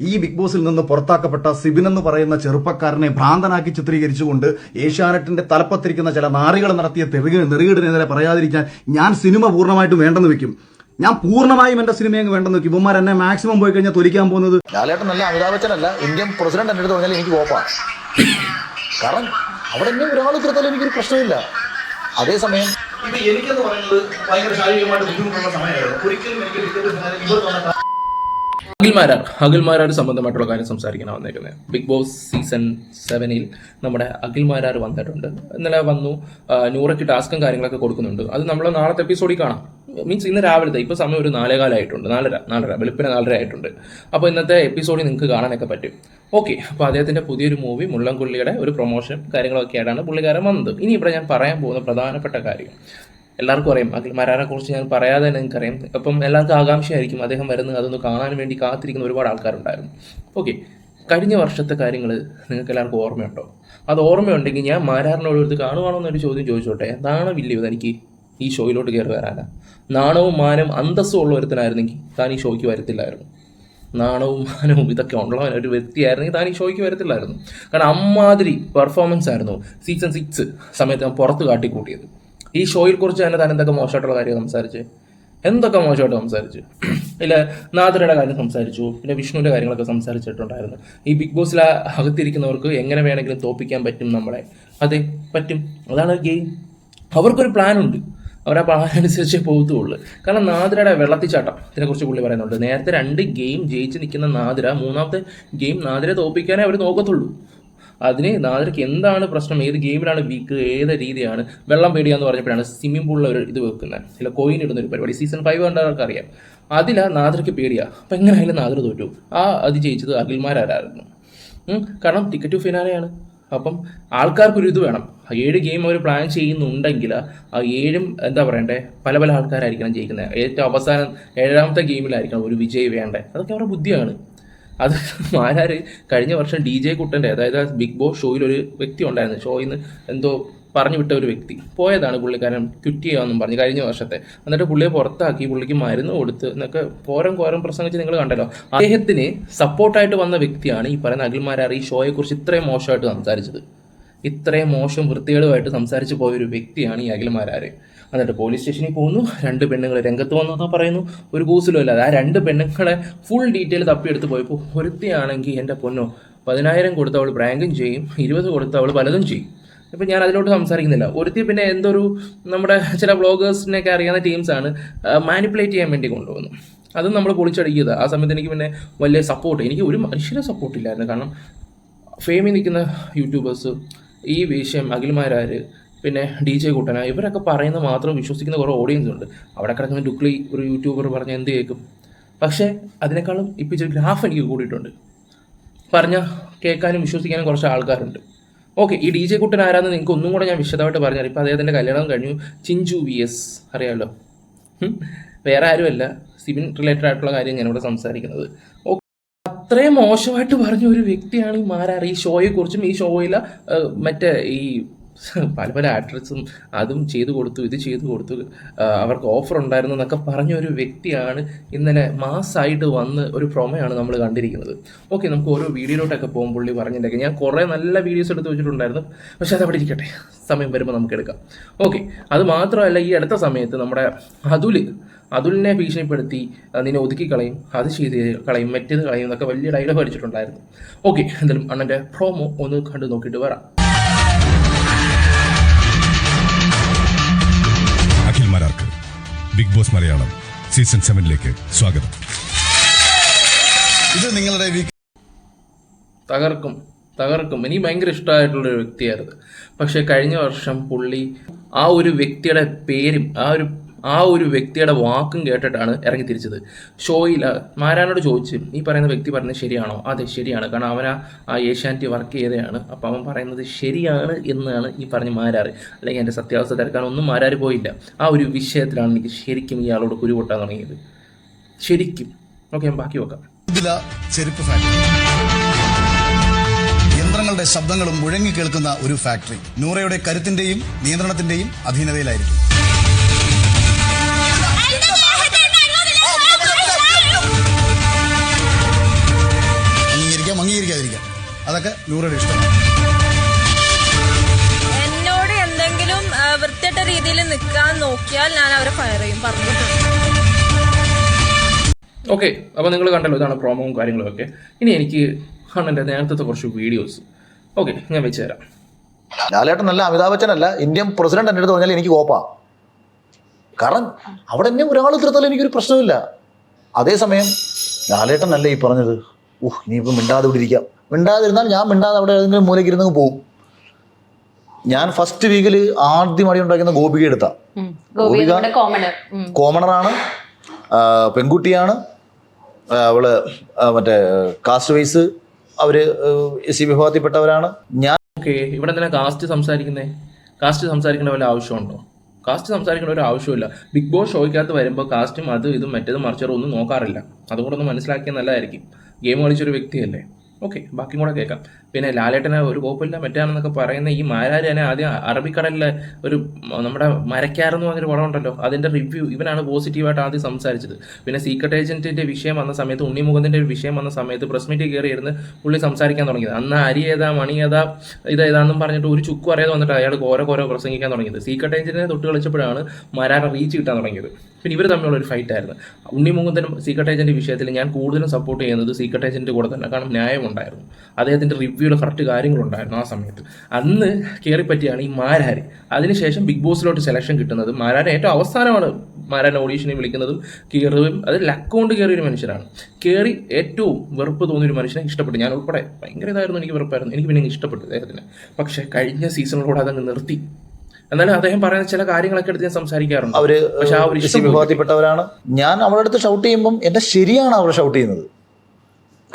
ഈ ബിഗ് ബോസിൽ നിന്ന് പുറത്താക്കപ്പെട്ട സിബിൻ എന്ന് പറയുന്ന ചെറുപ്പക്കാരനെ ഭ്രാന്തനാക്കി ചിത്രീകരിച്ചുകൊണ്ട് ഏഷ്യാനെറ്റിന്റെ തലപ്പത്തിരിക്കുന്ന ചില നാറികൾ നടത്തിയ തെറുക നെറുകേടിനെതിരെ പറയാതിരിക്കാൻ ഞാൻ സിനിമ പൂർണമായിട്ടും വേണ്ടെന്ന് വെക്കും. ഞാൻ പൂർണമായും എന്റെ സിനിമ അങ്ങ് വേണ്ടെന്ന് വെക്കും. ഇവന്മാർ എന്നെ മാക്സിമം പോയി കഴിഞ്ഞാൽ തൊലിക്കാൻ പോകുന്നത് ലാലേട്ടൻ നല്ല അമിതാഭ് ബച്ചനല്ല ഇന്ത്യൻ പ്രസിഡന്റ് എന്റെ അടുത്ത് പറഞ്ഞാൽ എനിക്ക് കോപ്പാണ് കാരണം അവിടെ എന്നെ ഒരാൾ തീർത്താലും എനിക്കൊരു പ്രശ്നമില്ല. അതേസമയം എനിക്കെന്ന് പറയുന്നത് ഭയങ്കര ശാരീരികമായിട്ട് ബുദ്ധിമുട്ടുള്ള സമയമായിരുന്നു. ഒരിക്കലും എനിക്ക് ടിക്കറ്റ് മാരാർ അഖിൽ മാരാർ സംബന്ധമായിട്ടുള്ള കാര്യം സംസാരിക്കാൻ വന്നേക്കുന്നത് ബിഗ് ബോസ് സീസൺ സെവനിൽ നമ്മുടെ അഖിൽ മാരാർ വന്നിട്ടുണ്ട്. ഇന്നലെ വന്നു നൂറയ്ക്ക് ടാസ്കും കാര്യങ്ങളൊക്കെ കൊടുക്കുന്നുണ്ട്. അത് നമ്മൾ നാളത്തെ എപ്പിസോഡിൽ കാണാം. മീൻസ് ഇന്ന് രാവിലത്തെ ഇപ്പോൾ സമയം ഒരു നാലേകാലായിട്ടുണ്ട് നാലര നാലര വെളുപ്പിന് നാലര ആയിട്ടുണ്ട്. അപ്പോൾ ഇന്നത്തെ എപ്പിസോഡിൽ നിങ്ങൾക്ക് കാണാനൊക്കെ പറ്റും. ഓക്കെ അപ്പോൾ അദ്ദേഹത്തിന്റെ പുതിയൊരു മൂവി മുള്ളംകുള്ളിയുടെ ഒരു പ്രൊമോഷൻ കാര്യങ്ങളൊക്കെ ആയിട്ടാണ് പുള്ളിക്കാരൻ വന്നത്. ഇനി ഇവിടെ ഞാൻ പറയാൻ പോകുന്ന പ്രധാനപ്പെട്ട കാര്യം. എല്ലാവർക്കും അറിയാം. അഖിൽമാരാരെ കുറിച്ച് ഞാൻ പറയാതെ തന്നെ നിങ്ങൾക്കറിയാം. അപ്പം എല്ലാവർക്കും ആകാംക്ഷയായിരിക്കും അദ്ദേഹം വരുന്നത്. അതൊന്ന് കാണാൻ വേണ്ടി കാത്തിരിക്കുന്ന ഒരുപാട് ആൾക്കാരുണ്ടായിരുന്നു. ഓക്കെ. കഴിഞ്ഞ വർഷത്തെ കാര്യങ്ങൾ നിങ്ങൾക്ക് എല്ലാവർക്കും ഓർമ്മയുണ്ടോ? അത് ഓർമ്മയുണ്ടെങ്കിൽ ഞാൻ മാരാറിനോട് എടുത്ത് കാണുവാണോ എന്നൊരു ചോദ്യം ചോദിച്ചോട്ടെ? നാണമില്ലയോ തനിക്ക് ഈ ഷോയിലോട്ട് കയറി വരാനാ. നാണവും മാനം അന്തസ്സും ഉള്ള ഒരുത്തനായിരുന്നെങ്കിൽ താൻ ഈ ഷോയ്ക്ക് വരത്തില്ലായിരുന്നു. നാണവും മാനവും ഇതൊക്കെ ഉള്ള ഒരു വ്യക്തിയായിരുന്നെങ്കിൽ താൻ ഈ ഷോയ്ക്ക് വരത്തില്ലായിരുന്നു. കാരണം അമ്മാതിരി പെർഫോമൻസ് ആയിരുന്നു. സീസൺ സിക്സ് സമയത്ത് ഞാൻ പുറത്ത് കാട്ടിക്കൂട്ടിയത്. ഈ ഷോയിൽ കുറിച്ച് തന്നെ താൻ എന്തൊക്കെ മോശമായിട്ടുള്ള കാര്യം സംസാരിച്ച്? എന്തൊക്കെ മോശമായിട്ട് സംസാരിച്ചു? ഇല്ല നാദരയുടെ കാര്യം സംസാരിച്ചു പിന്നെ വിഷ്ണുവിന്റെ കാര്യങ്ങളൊക്കെ സംസാരിച്ചിട്ടുണ്ടായിരുന്നു. ഈ ബിഗ് ബോസിൽ അകത്തിരിക്കുന്നവർക്ക് എങ്ങനെ വേണമെങ്കിലും തോപ്പിക്കാൻ പറ്റും നമ്മളെ? അതെ പറ്റും. അതാണ് ഗെയിം അവർക്കൊരു പ്ലാൻ ഉണ്ട് അവർ ആ പ്ലാൻ അനുസരിച്ച് പോകത്തുള്ളൂ. കാരണം നാദിരയുടെ വെള്ളത്തിച്ചാട്ടം ഇതിനെക്കുറിച്ച് പുള്ളി പറയുന്നുണ്ട്. നേരത്തെ രണ്ട് ഗെയിം ജയിച്ച് നിൽക്കുന്ന നാദിര മൂന്നാമത്തെ ഗെയിം നാദിരെ തോപ്പിക്കാനേ അവർ നോക്കത്തുള്ളൂ. അതിന് നാദർക്ക് എന്താണ് പ്രശ്നം? ഏത് ഗെയിമിലാണ് വീക്ക് ഏത് രീതിയാണ്? വെള്ളം പേടിയാന്ന് പറഞ്ഞപ്പോഴാണ് സ്വിമ്മിംഗ് പൂളിൽ ഒരു ഇത് വെക്കുന്നത്. ചില കോയിൻ ഇടുന്ന ഒരു പരിപാടി. സീസൺ ഫൈവ് കണ്ടവർക്ക് അറിയാം അതിലാ നാദർക്ക് പേടിയാ. അപ്പം എങ്ങനെയായാലും നാദർ തോറ്റു. ആ അത് ജയിച്ചത് അഖിൽമാരായിരുന്നു കാരണം ടിക്കറ്റ് ടു ഫിനാലെയാണ് അപ്പം ആൾക്കാർക്കൊരു ഇത് വേണം. ഏഴ് ഗെയിം അവർ പ്ലാൻ ചെയ്യുന്നുണ്ടെങ്കിൽ ആ ഏഴും എന്താ പറയണ്ടേ പല പല ആൾക്കാരായിരിക്കണം ജയിക്കുന്നത്. ഏറ്റവും അവസാനം ഏഴാമത്തെ ഗെയിമിലായിരിക്കണം ഒരു വിജയ് വേണ്ടേ. അതൊക്കെ അവരുടെ ബുദ്ധിയാണ്. അത് മാരാര് കഴിഞ്ഞ വർഷം ഡി ജെ കുട്ടന്റെ അതായത് ബിഗ് ബോസ് ഷോയിൽ ഒരു വ്യക്തി ഉണ്ടായിരുന്നു. ഷോയിൽ നിന്ന് എന്തോ പറഞ്ഞു വിട്ട ഒരു വ്യക്തി. പോയതാണ് പുള്ളിക്കാരൻ ക്വിറ്റ് ചെയ്യാമെന്നും പറഞ്ഞു കഴിഞ്ഞ വർഷത്തെ. എന്നിട്ട് പുള്ളിയെ പുറത്താക്കി പുള്ളിക്ക് മരുന്ന് കൊടുത്ത് എന്നൊക്കെ കോരം കോരം പ്രസംഗിച്ച് നിങ്ങൾ കണ്ടല്ലോ. അദ്ദേഹത്തിന് സപ്പോർട്ടായിട്ട് വന്ന വ്യക്തിയാണ് ഈ പറയുന്ന അഖിൽമാരാർ ഈ ഷോയെക്കുറിച്ച് ഇത്രയും മോശമായിട്ട് സംസാരിച്ചത്. ഇത്രയും മോശം വൃത്തികളുമായിട്ട് സംസാരിച്ച് പോയൊരു വ്യക്തിയാണ് ഈ അഖിൽമാരാര് എന്നിട്ട് പോലീസ് സ്റ്റേഷനിൽ പോകുന്നു. രണ്ട് പെണ്ണുങ്ങൾ രംഗത്ത് വന്നതാ പറയുന്നു. ഒരു കൂസലും ഇല്ലാതെ. ആ രണ്ട് പെണ്ണുങ്ങളെ ഫുൾ ഡീറ്റെയിൽ തപ്പിയെടുത്ത് പോയപ്പോൾ ഒരുത്തിയാണെങ്കിൽ എന്റെ പൊന്നോ പതിനായിരം കൊടുത്തവൾ പ്രാങ്കും ചെയ്യും. ഇരുപത് കൊടുത്തവൾ പലതും ചെയ്യും. ഇപ്പം ഞാൻ അതിലോട്ട് സംസാരിക്കുന്നില്ല. ഒരുത്തി പിന്നെ എന്തൊരു നമ്മുടെ ചില വ്ളോഗേഴ്സിനെയൊക്കെ അറിയാവുന്ന ടീംസാണ് മാനിപ്പുലേറ്റ് ചെയ്യാൻ വേണ്ടി കൊണ്ടുവന്നു അതും നമ്മൾ പൊളിച്ചടിക്കുക ആ സമയത്ത് എനിക്ക് പിന്നെ വലിയ സപ്പോർട്ട് എനിക്ക് ഒരു മനുഷ്യരെ സപ്പോർട്ടില്ലായിരുന്നു കാരണം ഫെയിമിൽ നിൽക്കുന്ന യൂട്യൂബേഴ്സ് ഈ വിഷയം അഖിൽമാരാര് പിന്നെ ഡി ജെ കുട്ടന ഇവരൊക്കെ പറയുന്ന മാത്രം വിശ്വസിക്കുന്ന കുറേ ഓഡിയൻസ് ഉണ്ട്. അവിടെ കിടക്കുന്ന ഡുക്ലി ഒരു യൂട്യൂബർ പറഞ്ഞ എന്ത് കേൾക്കും. പക്ഷേ അതിനേക്കാളും ഇപ്പം ഇച്ചിരി ഗ്രാഫ് എനിക്ക് കൂടിയിട്ടുണ്ട്. പറഞ്ഞ കേൾക്കാനും വിശ്വസിക്കാനും കുറച്ച് ആൾക്കാരുണ്ട്. ഓക്കെ ഈ ഡി ജെ കുട്ടൻ ആരാന്ന് നിങ്ങൾക്ക് ഒന്നും കൂടെ ഞാൻ വിശദമായിട്ട് പറഞ്ഞു ഇപ്പോൾ അദ്ദേഹത്തിന്റെ കല്യാണം കഴിഞ്ഞു. ചിഞ്ചു വി എസ് അറിയാമല്ലോ വേറെ ആരുമല്ല. സിവിൻ റിലേറ്റഡ് ആയിട്ടുള്ള കാര്യം ഞാനിവിടെ സംസാരിക്കുന്നത്. ഓക്കെ അത്രയും മോശമായിട്ട് പറഞ്ഞ ഒരു വ്യക്തിയാണ് ഈ മാരാർ. ഈ ഷോയെ കുറിച്ചും ഈ ഷോയിലെ മറ്റേ ഈ പല പല ആക്ട്രസും അതും ചെയ്തു കൊടുത്തു ഇത് ചെയ്തു കൊടുത്തു അവർക്ക് ഓഫർ ഉണ്ടായിരുന്നു എന്നൊക്കെ പറഞ്ഞ ഒരു വ്യക്തിയാണ് ഇന്നലെ മാസ്സായിട്ട് വന്ന് ഒരു പ്രൊമയാണ് നമ്മൾ കണ്ടിരിക്കുന്നത്. ഓക്കെ നമുക്ക് ഓരോ വീഡിയോയിലോട്ടൊക്കെ പോകും പുള്ളി പറഞ്ഞിട്ടൊക്കെ. ഞാൻ കുറേ നല്ല വീഡിയോസ് എടുത്ത് വെച്ചിട്ടുണ്ടായിരുന്നു. പക്ഷെ അത് അവിടെ ഇരിക്കട്ടെ. സമയം വരുമ്പോൾ നമുക്ക് എടുക്കാം. ഓക്കെ അത് മാത്രമല്ല ഈ അടുത്ത സമയത്ത് നമ്മുടെ അതുൽ അതുലിനെ ഭീഷണിപ്പെടുത്തി അതിനെ ഒതുക്കി കളയും അത് ചെയ്ത് കളയും മറ്റേത് കളയും എന്നൊക്കെ വലിയ ഡയലോഗ് അടിച്ചിട്ടുണ്ടായിരുന്നു. ഓക്കെ എന്തായാലും അണ്ണന്റെ പ്രോമോ ഒന്ന് കണ്ടു നോക്കിയിട്ട് വരാം. ബിഗ് ബോസ് മലയാളം സീസൺ സെവനിലേക്ക് സ്വാഗതം. ഇത് നിങ്ങളുടെ തകർക്കും തകർക്കും. എനിക്ക് ഭയങ്കര ഇഷ്ടമായിട്ടുള്ള ഒരു വ്യക്തിയായിരുന്നു. പക്ഷെ കഴിഞ്ഞ വർഷം പുള്ളി ആ ഒരു വ്യക്തിയുടെ പേരും ആ ഒരു ആ ഒരു വ്യക്തിയുടെ വാക്കും കേട്ടിട്ടാണ് ഇറങ്ങി തിരിച്ചത്. ഷോയിൽ മാരാനോട് ചോദിച്ച് ഈ പറയുന്ന വ്യക്തി പറയുന്നത് ശരിയാണോ? അതെ ശരിയാണ്. കാരണം അവൻ ആ ഏഷ്യാനെറ്റ് വർക്ക് ചെയ്തതാണ് അപ്പം അവൻ പറയുന്നത് ശരിയാണ് എന്നാണ് ഈ പറഞ്ഞ മാരാറ്. അല്ലെങ്കിൽ എന്റെ സത്യാവസ്ഥ തിരക്കാൻ ഒന്നും മാരാർ പോയില്ല. ആ ഒരു വിഷയത്തിലാണ് എനിക്ക് ശരിക്കും ഇയാളോട് കുരുപൊട്ടാൻ തുടങ്ങിയത്. ശരിക്കും. ഓക്കെ ഞാൻ ബാക്കി ഫാക്ടറി യന്ത്രങ്ങളുടെ ശബ്ദങ്ങളും മുഴങ്ങി കേൾക്കുന്ന ഒരു ഫാക്ടറി നൂറയുടെ കരുത്തിന്റെയും നിയന്ത്രണത്തിന്റെയും അധീനതയിലായിരിക്കും. അതൊക്കെ നൂറയുടെ ഇഷ്ടമാണ് എന്നോട് എന്തെങ്കിലും വൃത്തിയിട്ട രീതിയിൽ നിൽക്കാൻ നോക്കിയാൽ ഞാൻ അവരെ ഫയർ ചെയ്യും പറഞ്ഞു ഓക്കെ അപ്പോൾ നിങ്ങൾ കണ്ടല്ലോ ഇതാണ് പ്രോമോവും കാര്യങ്ങളും ഒക്കെ. ഇനി എനിക്ക് അണ്ണന്റെ നേരത്തെ കുറച്ച് വീഡിയോസ് ഓക്കെ ഞാൻ വെച്ച് തരാം. ലാലേട്ടൻ നല്ല അമിതാഭ് ബച്ചൻ അല്ല ഇന്ത്യൻ പ്രസിഡന്റ് എന്റെ അടുത്ത് പറഞ്ഞാൽ എനിക്ക് കോപ്പാ. കാരണം അവിടെ എന്നെ ഒരാൾ തീർത്താലും എനിക്കൊരു പ്രശ്നമില്ല അതേസമയം ലാലേട്ടൻ അല്ലേ ഈ പറഞ്ഞത്? ഊഹ് ഇനിയിപ്പോൾ മിണ്ടാതെ ഇവിടെ ഇരിക്കാം. മിണ്ടാതിരുന്നാൽ ഞാൻ മിണ്ടാതെ അവിടെ ഏതെങ്കിലും മൂലയ്ക്ക് ഇരുന്ന് പോകും ഞാൻ ഫസ്റ്റ് വീക്കിൽ ആദ്യം അടി ഉണ്ടാക്കുന്ന ഗോപിക എടുത്ത. ഗോപിക കോമണറാണ് പെൺകുട്ടിയാണ്. അവൾ മറ്റേ കാസ്റ്റ് വൈസ് അവർ എസ് സി വിഭാഗത്തിൽപ്പെട്ടവരാണ്. ഞാൻ ഓക്കെ ഇവിടെ തന്നെ കാസ്റ്റ് സംസാരിക്കുന്നേ? കാസ്റ്റ് സംസാരിക്കേണ്ട വല്ല ആവശ്യമുണ്ടോ? കാസ്റ്റ് സംസാരിക്കേണ്ട ഒരു ആവശ്യമില്ല. ബിഗ് ബോസ് ഷോയ്ക്കകത്ത് വരുമ്പോൾ കാസ്റ്റും അത് ഇതും മറ്റേതും മറിച്ചറും ഒന്നും നോക്കാറില്ല. അതുകൊണ്ടൊന്ന് മനസ്സിലാക്കിയാൽ നല്ലതായിരിക്കും. ഗെയിം കളിച്ചൊരു വ്യക്തിയല്ലേ? ഓക്കെ ബാക്കി കൂടെ കേൾക്കാം. പിന്നെ ലാലേട്ടന് ഒരു കുഴപ്പമില്ല മറ്റാണെന്നൊക്കെ പറയുന്ന ഈ മാരാര് തന്നെ ആദ്യം അറബിക്കടലിലെ ഒരു നമ്മുടെ മരക്കാരെന്ന് പറഞ്ഞൊരു പടം ഉണ്ടല്ലോ അതിന്റെ റിവ്യൂ ഇവനാണ് പോസിറ്റീവായിട്ട് ആദ്യം സംസാരിച്ചത്. പിന്നെ സീക്രട്ട് ഏജന്റിന്റെ വിഷയം വന്ന സമയത്ത് ഉണ്ണിമുഖത്തിന്റെ ഒരു വിഷയം വന്ന സമയത്ത് പ്രസ് മീറ്റിൽ കയറി ഇരുന്ന് പുള്ളി സംസാരിക്കാൻ തുടങ്ങിയത്. അന്ന് അരി ഏതാ മണി ഏതാ ഇത് ഏതാന്നും പറഞ്ഞിട്ട് ഒരു ചുക്കും അറിയാതെ വന്നിട്ട് അയാൾ ഓരോ ഓരോ പ്രസംഗിക്കാൻ തുടങ്ങിയത്. സീക്രട്ട് ഏജന്റിനെ തൊട്ട് കളിച്ചപ്പോഴാണ് മരാര റീച്ച് കിട്ടാൻ തുടങ്ങിയത്. പിന്നെ ഇവർ തമ്മിലുള്ള ഒരു ആയിരുന്നു. ഉണ്ണിമുകുന്ദനും സീക്രട്ട് ഏജന്റ് വിഷയത്തിൽ ഞാൻ കൂടുതലും സപ്പോർട്ട് ചെയ്യുന്നത് സീക്രട്ട് ഏജന്റ് കൂടെ തന്നെ. കാരണം ന്യായമുണ്ടായിരുന്നു അദ്ദേഹത്തിന്റെ റിവ്യൂയുടെ കറക്റ്റ് കാര്യങ്ങളുണ്ടായിരുന്നു ആ സമയത്ത്. അന്ന് കയറിപ്പറ്റിയാണ് ഈ മാരാര്. അതിനുശേഷം ബിഗ് ബോസിലോട്ട് സെലക്ഷൻ കിട്ടുന്നത് മാരാരെ ഏറ്റവും അവസാനമാണ് മാരാനെ ഓഡീഷനെ വിളിക്കുന്നതും കയറുകയും അത് ലക്ക് കൊണ്ട് കയറിയ ഒരു മനുഷ്യരാണ്. കയറി ഏറ്റവും വെറുപ്പ് തോന്നിയൊരു മനുഷ്യനെ ഇഷ്ടപ്പെട്ടു. ഞാൻ ഉൾപ്പെടെ ഭയങ്കര ഇതായിരുന്നു എനിക്ക് വെറുപ്പായിരുന്നു. എനിക്ക് പിന്നെ ഇഷ്ടപ്പെട്ടു അദ്ദേഹത്തിന് പക്ഷേ കഴിഞ്ഞ സീസണിലൂടെ അതങ്ങ് നിർത്തി. എന്നാലും അദ്ദേഹം പറയുന്ന ചില കാര്യങ്ങളൊക്കെ എടുത്ത് ഞാൻ സംസാരിക്കാറുണ്ട്. അവർ പക്ഷെ ആ ഒരു ഇഷ്ടം. വിഭാഗത്തിൽപ്പെട്ടവരാണ്. ഞാൻ അവരുടെ അടുത്ത് ഷൗട്ട് ചെയ്യുമ്പം എന്നെ ശരിയാണ് അവർ ഷൗട്ട് ചെയ്യുന്നത്.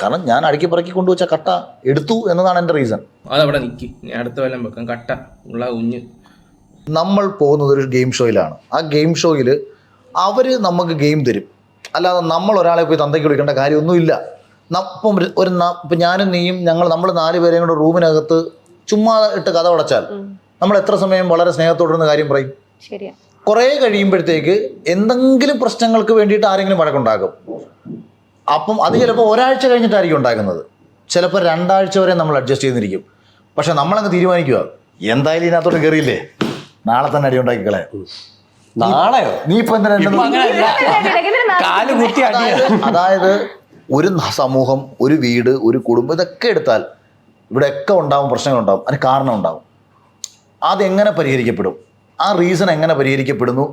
കാരണം ഞാൻ അടുക്കി പറക്കി കൊണ്ടുവച്ച കട്ട എടുത്തു എന്നതാണ് എന്റെ റീസൺ അതവിടെ നിൽക്കി ഞാൻ അടുത്ത വല്ലം വെക്കാം. കട്ട ഉള്ള കുഞ്ഞ്. നമ്മൾ പോകുന്നത് ഒരു ഗെയിം ഷോയിലാണ് ആ ഗെയിം ഷോയിൽ അവർ നമുക്ക് ഗെയിം തരും. അല്ലാതെ നമ്മൾ ഒരാളെ പോയി തന്തയ്ക്ക് വിളിക്കേണ്ട കാര്യമൊന്നുമില്ല. ഇപ്പം ഒരു- ഇപ്പം ഞാനും നീയും ഞങ്ങൾ നമ്മൾ നാല് പേരെയും കൂടെ റൂമിനകത്ത് ചുമ്മാ ഇട്ട് കഥ അടച്ചാൽ നമ്മൾ എത്ര സമയം വളരെ സ്നേഹത്തോടുന്ന കാര്യം പറയും? ശരിയാ. കുറേ കഴിയുമ്പോഴത്തേക്ക് എന്തെങ്കിലും പ്രശ്നങ്ങൾക്ക് വേണ്ടിയിട്ട് ആരെങ്കിലും വഴക്കുണ്ടാകും അപ്പം അത് ചിലപ്പോൾ ഒരാഴ്ച കഴിഞ്ഞിട്ടായിരിക്കും ഉണ്ടാകുന്നത് ചിലപ്പോൾ രണ്ടാഴ്ച വരെ നമ്മൾ അഡ്ജസ്റ്റ് ചെയ്തിരിക്കും. പക്ഷെ നമ്മളങ്ങ് തീരുമാനിക്കുക. എന്തായാലും ഇതിനകത്തോട്ട് കയറിയില്ലേ? നാളെ തന്നെ അടി ഉണ്ടാക്കിക്കളെ. നാളെയോ? നീ ഇപ്പൊ അതായത് ഒരു സമൂഹം ഒരു വീട് ഒരു കുടുംബം ഇതൊക്കെ എടുത്താൽ ഇവിടെയൊക്കെ ഉണ്ടാവും പ്രശ്നങ്ങളുണ്ടാവും അതിന് കാരണം ഉണ്ടാവും. അതെങ്ങനെ പരിഹരിക്കപ്പെടും? ആ റീസൺ എങ്ങനെ പരിഹരിക്കപ്പെടുന്നു?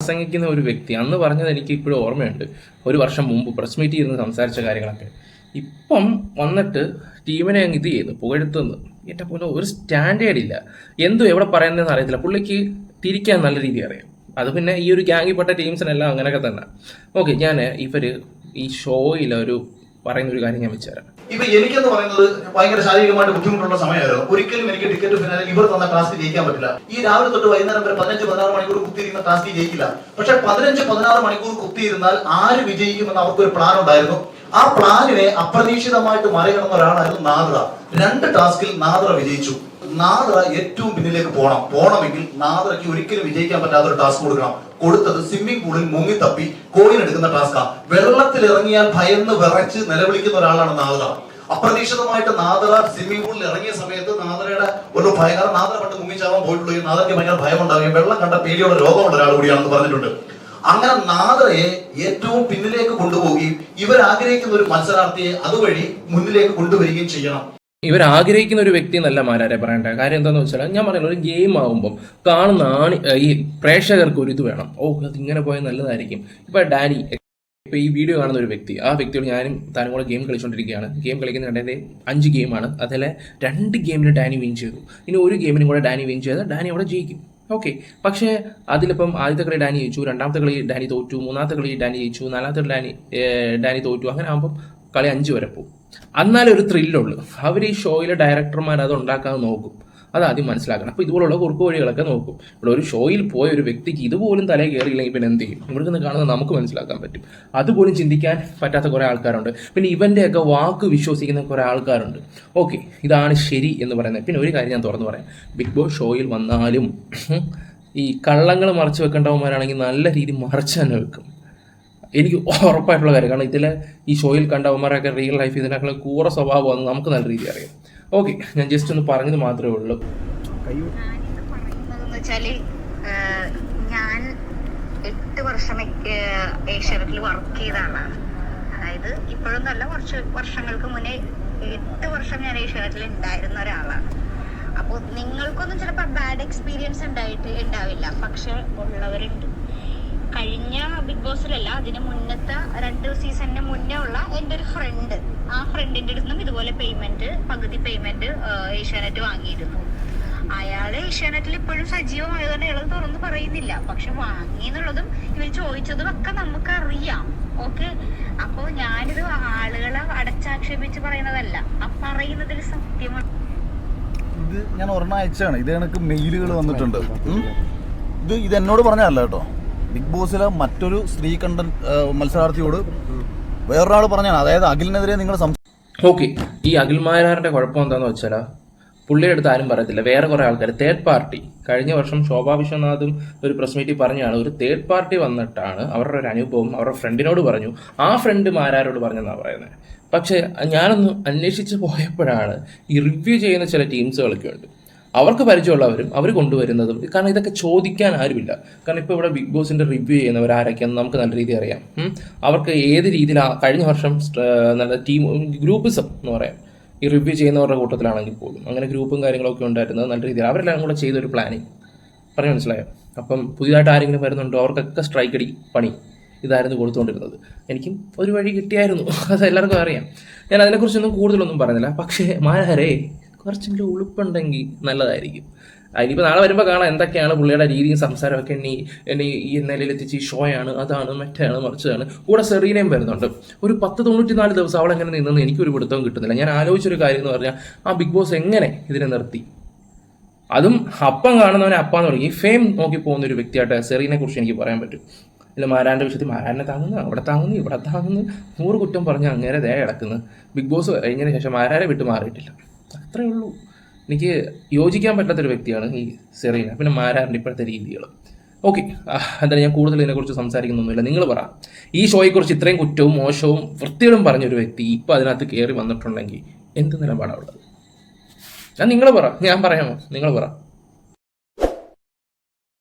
പ്രസംഗിക്കുന്ന ഒരു വ്യക്തി അന്ന് പറഞ്ഞത് എനിക്ക് ഇപ്പോഴും ഓർമ്മയുണ്ട്. ഒരു വർഷം മുമ്പ് പ്രസ് മീറ്റ് ഇരുന്ന് സംസാരിച്ച കാര്യങ്ങളൊക്കെ. ഇപ്പം വന്നിട്ട് ടീമിനെ അങ്ങ് ഇത് ചെയ്തു പുകഴ്ത്തുന്നു എന്റെ പോലെ ഒരു സ്റ്റാൻഡേർഡ് ഇല്ല. എന്തോ എവിടെ പറയുന്നതെന്ന് അറിയത്തില്ല. പുള്ളിക്ക് തിരിക്കാൻ നല്ല രീതി അറിയാം. അത് പിന്നെ ഈ ഒരു ഗ്യാങ്ങിൽപ്പെട്ട ടീംസിനെല്ലാം അങ്ങനെയൊക്കെ തന്നെ. ഓക്കെ ഞാൻ ഇവർ ഈ ഷോയിൽ ഒരു പറയുന്ന ഒരു കാര്യം ഞാൻ വെച്ചുതരാം ഇപ്പൊ എനിക്കെന്ന് പറയുന്നത് ഭയങ്കര ശാരീരികമായിട്ട് ബുദ്ധിമുട്ടുള്ള സമയമായിരുന്നു. ഒരിക്കലും എനിക്ക് ടിക്കറ്റ് ഫിനാലിൽ ഇവർ തന്ന ക്ലാസ്സിൽ ജയിക്കാൻ പറ്റില്ല. ഈ രാവിലെ തൊട്ട് വൈകുന്നേരം വരെ പതിനഞ്ച് പതിനാറ് മണിക്കൂർ കുത്തിയിരുന്ന ക്ലാസ്സിൽ ജയിക്കില്ല. പക്ഷെ പതിനഞ്ച് പതിനാറ് മണിക്കൂർ കുത്തിയിരുന്നാൽ ആര് വിജയിക്കുമെന്ന് അവർക്കൊരു പ്ലാൻ ഉണ്ടായിരുന്നു. ആ പ്ലാനിനെ അപ്രതീക്ഷിതമായിട്ട് മറികടന്ന ഒരാളായിരുന്നു നാദ്ര രണ്ട് ടാസ്കിൽ നാദ്ര വിജയിച്ചു. നാദ്ര ഏറ്റവും പിന്നിലേക്ക് പോകണം പോകണമെങ്കിൽ നാദ്രയ്ക്ക് ഒരിക്കലും വിജയിക്കാൻ പറ്റാത്ത ഒരു ടാസ്ക് കൊടുക്കണം. കൊടുത്തത് സ്വിമ്മിംഗ് പൂളിൽ മുങ്ങി തപ്പി കോയിൻ എടുക്കുന്ന ടാസ്കാ വെള്ളത്തിൽ ഇറങ്ങിയാൽ ഭയന്ന് വിറച്ച് നിലവിളിക്കുന്ന ഒരാളാണ് നാദ്ര അപ്രതീക്ഷിതമായിട്ട് നാദറ സ്വിമ്മിംഗ് പൂളിൽ ഇറങ്ങിയ സമയത്ത് നാദറയുടെ ഒരു ഭയങ്കര നാദറ പണ്ട് മുങ്ങിച്ചാവാൻ പോയിട്ടുള്ളൂ. നാദർക്ക് ഭയങ്കര ഭയം ഉണ്ടാവുകയും വെള്ളം കണ്ട പേടിയുള്ള രോഗമുള്ള ഒരാൾ കൂടിയാണെന്ന് പറഞ്ഞിട്ടുണ്ട്. അങ്ങനെ നാദറയെ ഏറ്റവും പിന്നിലേക്ക് കൊണ്ടുപോവുകയും ഇവരാഗ്രഹിക്കുന്ന ഒരു മത്സരാർത്ഥിയെ അതുവഴി മുന്നിലേക്ക് കൊണ്ടുവരികയും ചെയ്യണം. ഇവർ ആഗ്രഹിക്കുന്ന ഒരു വ്യക്തി എന്നല്ല മാരാരെ പറയേണ്ട? കാര്യം എന്താണെന്ന് വെച്ചാൽ ഞാൻ പറയുന്നത് ഒരു ഗെയിം ആകുമ്പം കാണുന്ന ആണി ഈ പ്രേക്ഷകർക്ക് ഒരു ഇത് വേണം. ഓ അത് ഇങ്ങനെ പോയാൽ നല്ലതായിരിക്കും. ഇപ്പൊ ഡാനി ഇപ്പൊ ഈ വീഡിയോ കാണുന്ന ഒരു വ്യക്തി ആ വ്യക്തിയോട് ഞാനും താനും കൂടെ ഗെയിം കളിച്ചുകൊണ്ടിരിക്കുകയാണ് ഗെയിം കളിക്കുന്ന രണ്ടേ അഞ്ച് ഗെയിമാണ് അതിലെ രണ്ട് ഗെയിമിന് ഡാനി വിൻ ചെയ്തു. ഇനി ഒരു ഗെയിമിനും കൂടെ ഡാനി വിൻ ചെയ്താൽ ഡാനി അവിടെ ജയിക്കും. ഓക്കെ. പക്ഷേ അതിലിപ്പം ആദ്യത്തെ കളി ഡാനി ജയിച്ചു രണ്ടാമത്തെ കളി ഡാനി തോറ്റു മൂന്നാമത്തെ കളി ഡാനി ജയിച്ചു നാലാമത്തെ ഡാനി ഡാനി തോറ്റു. അങ്ങനെ ആകുമ്പം കളി അഞ്ച് വരെ പോകും. എന്നാലേ ഒരു ത്രില്ലുള്ളൂ. അവർ ഈ ഷോയിലെ ഡയറക്ടർമാർ അത് ഉണ്ടാക്കാൻ നോക്കും. അത് ആദ്യം മനസ്സിലാക്കണം. അപ്പോൾ ഇതുപോലുള്ള കുറുക്കു വഴികളൊക്കെ നോക്കും. ഇവിടെ ഒരു ഷോയിൽ പോയ ഒരു വ്യക്തിക്ക് ഇതുപോലും തലേ കയറിയില്ലെങ്കിൽ പിന്നെ എന്ത് ചെയ്യും? ഇവിടെ നിന്ന് കാണുന്നത് നമുക്ക് മനസ്സിലാക്കാൻ പറ്റും. അതുപോലും ചിന്തിക്കാൻ പറ്റാത്ത കുറേ ആൾക്കാരുണ്ട്. പിന്നെ ഇവന്റെയൊക്കെ വാക്ക് വിശ്വസിക്കുന്ന കുറേ ആൾക്കാരുണ്ട്. ഓക്കെ ഇതാണ് ശരി എന്ന് പറയുന്നത്. പിന്നെ ഒരു കാര്യം ഞാൻ തുറന്നു പറയാം. ബിഗ് ബോസ് ഷോയിൽ വന്നാലും ഈ കള്ളങ്ങൾ മറച്ചു വെക്കേണ്ടവന്മാരാണെങ്കിൽ നല്ല രീതി മറച്ചു തന്നെ വെക്കും. എനിക്ക് ഉറപ്പായിട്ടുള്ള കാര്യം. കാരണം ഇതിലെ ഈ ഷോയിൽ കണ്ട അവന്മാരൊക്കെ റിയൽ ലൈഫ് ഇതിനേക്കാൾ കൂറ സ്വഭാവമാണെന്ന് നമുക്ക് നല്ല രീതി അറിയാം. ഓക്കെ ഞാൻ ജസ്റ്റ് ഒന്ന് പറഞ്ഞത് മാത്രമേ ഉള്ളൂ. ഞാൻ എട്ട് വർഷം ഏഷ്യാനെറ്റിൽ വർക്ക് ചെയ്താണ് അതായത് ഇപ്പോഴും നല്ല കുറച്ച് വർഷങ്ങൾക്ക് മുന്നേ എട്ട് വർഷം ഞാൻ ഏഷ്യാനെറ്റിൽ ഉണ്ടായിരുന്ന ഒരാളാണ്. അപ്പോൾ നിങ്ങൾക്കൊന്നും ചിലപ്പോൾ ബാഡ് എക്സ്പീരിയൻസ് ഉണ്ടായിട്ട് ഉണ്ടാവില്ല. പക്ഷെ ഉള്ളവരുണ്ട്. കഴിഞ്ഞ ബിഗ് ബോസിലല്ല അതിന് മുന്നത്തെ രണ്ട് സീസണിന് മുന്നേ ഉള്ള എന്റെ ഒരു ഫ്രണ്ട് ആ ഫ്രണ്ടിന്റെ അടുത്തും ഇതുപോലെ പേയ്മെന്റ് പകുതി പേയ്മെന്റ് ഏഷ്യാനെറ്റ് വാങ്ങിയിരുന്നു. അയാൾ ഏഷ്യാനെറ്റിൽ ഇപ്പോഴും സജീവമായതുകൊണ്ട് ഇളത് തുറന്ന് പറയുന്നില്ല. പക്ഷെ വാങ്ങി എന്നുള്ളതും ഇവർ ചോദിച്ചതും ഒക്കെ നമുക്ക് അറിയാം ഓക്കെ അപ്പൊ ഞാനിത് ആളുകളെ അടച്ചാക്ഷേപിച്ച് പറയുന്നതല്ല. ആ പറയുന്നതിൽ സത്യമാണ്. ഇത് ഞാൻ ഒരെണ്ണം അയച്ചാണ് ഇത് എനിക്ക് മെയിലുകൾ വന്നിട്ടുണ്ട്. ഇത് ഇത് എന്നോട് പറഞ്ഞതല്ല കേട്ടോ. ബിഗ് ബോസിലെ മറ്റൊരു സ്ത്രീ കണ്ടൻ മത്സരാർത്ഥിയോട് വേറൊരാൾ പറഞ്ഞാണ് അതായത് അഖിലിനെതിരെ നിങ്ങൾ ഓക്കെ. ഈ അഖിൽമാരാറിന്റെ കുഴപ്പം എന്താന്ന് വെച്ചാൽ പുള്ളിയുടെ അടുത്ത് ആരും പറയത്തില്ല. വേറെ കുറെ ആൾക്കാർ തേർഡ് പാർട്ടി കഴിഞ്ഞ വർഷം ശോഭാ വിശ്വനാഥും ഒരു പ്രസ് മീറ്റിൽ പറഞ്ഞാണ് ഒരു തേർഡ് പാർട്ടി വന്നിട്ടാണ് അവരുടെ ഒരു അനുഭവം അവരുടെ ഫ്രണ്ടിനോട് പറഞ്ഞു. ആ ഫ്രണ്ട് മാരാരോട് പറഞ്ഞെന്നാണ് പറയുന്നത് പക്ഷേ ഞാനൊന്ന് അന്വേഷിച്ച് പോയപ്പോഴാണ് ഈ റിവ്യൂ ചെയ്യുന്ന ചില ടീംസുകളൊക്കെ ഉണ്ട്. അവർക്ക് പരിചയമുള്ളവരും അവർ കൊണ്ടുവരുന്നതും. കാരണം ഇതൊക്കെ ചോദിക്കാൻ ആരുമില്ല. കാരണം ഇപ്പോൾ ഇവിടെ ബിഗ് ബോസിന്റെ റിവ്യൂ ചെയ്യുന്നവർ ആരൊക്കെയാണെന്ന് നമുക്ക് നല്ല രീതിയിൽ അറിയാം. അവർക്ക് ഏത് രീതിയിൽ കഴിഞ്ഞ വർഷം നല്ല ടീം ഗ്രൂപ്പിസം എന്ന് പറയാം. ഈ റിവ്യൂ ചെയ്യുന്നവരുടെ കൂട്ടത്തിലാണെങ്കിൽ പോലും. അങ്ങനെ ഗ്രൂപ്പും കാര്യങ്ങളൊക്കെ ഉണ്ടായിരുന്നത് നല്ല രീതിയിൽ. അവരെല്ലാം കൂടെ ചെയ്തൊരു പ്ലാനിങ് പറഞ്ഞു മനസ്സിലായോ? അപ്പം പുതിയതായിട്ട് ആരെങ്കിലും വരുന്നുണ്ടോ? അവർക്കൊക്കെ സ്ട്രൈക്ക് അടി പണി ഇതായിരുന്നു കൊടുത്തുകൊണ്ടിരുന്നത്. എനിക്കും ഒരു വഴി കിട്ടിയായിരുന്നു. അത് എല്ലാവർക്കും അറിയാം. ഞാൻ അതിനെക്കുറിച്ചൊന്നും കൂടുതലൊന്നും പറഞ്ഞില്ല. പക്ഷേ കുറച്ചെങ്കിലും ഉളുപ്പുണ്ടെങ്കിൽ നല്ലതായിരിക്കും. ഇനിയിപ്പോൾ നാളെ വരുമ്പോൾ കാണാം എന്തൊക്കെയാണ് പുള്ളിയുടെ രീതിയും സംസാരമൊക്കെ. ഈ- എന്നെ ഈ നിലയിലെത്തിച്ച് ഈ ഷോയാണ് അതാണ് മറ്റാണ് മറിച്ചതാണ്. കൂടെ സെറീനയും വരുന്നുണ്ട്. ഒരു പത്ത് തൊണ്ണൂറ്റി നാല് ദിവസം അവൾ എങ്ങനെ നിന്നെന്ന് എനിക്കൊരു പിടുത്തവും കിട്ടുന്നില്ല. ഞാൻ ആലോചിച്ചൊരു കാര്യം എന്ന് പറഞ്ഞാൽ ആ ബിഗ് ബോസ് എങ്ങനെ ഇതിനെ നിർത്തി? അതും അപ്പം കാണുന്നവനെ അപ്പാന്ന് തുടങ്ങി ഫെയിം നോക്കി പോകുന്ന ഒരു വ്യക്തിയായിട്ട് സെറീനെ കുറിച്ച് എനിക്ക് പറയാൻ പറ്റും. ഇല്ല മാരാന്റെ വിഷയത്തിൽ മാരാനെ താങ്ങുന്നു അവിടെ താങ്ങുന്നു ഇവിടെ താങ്ങുന്നു. നൂറ് കുറ്റം പറഞ്ഞ് അങ്ങനെ ദയ കിടക്കുന്നു. ബിഗ് ബോസ് കഴിഞ്ഞതിന് ശേഷം മാരാരെ വിട്ട് മാറിയിട്ടില്ല. അത്രേ ഉള്ളൂ. എനിക്ക് യോജിക്കാൻ പറ്റാത്തൊരു വ്യക്തിയാണ് ഈ സെറീന. പിന്നെ മാരാറിന്റെ ഇപ്പോഴത്തെ രീതികൾ ഓക്കെ. എന്തായാലും ഞാൻ കൂടുതൽ ഇതിനെക്കുറിച്ച് സംസാരിക്കുന്നൊന്നുമില്ല. നിങ്ങൾ പറ. ഈ ഷോയെക്കുറിച്ച് ഇത്രയും കുറ്റവും മോശവും വൃത്തികളും പറഞ്ഞൊരു വ്യക്തി ഇപ്പം അതിനകത്ത് കയറി വന്നിട്ടുണ്ടെങ്കിൽ എന്ത് നിലപാടാണ് ഉള്ളത്? ഞാൻ നിങ്ങൾ പറ. ഞാൻ പറയാമോ? നിങ്ങൾ പറ.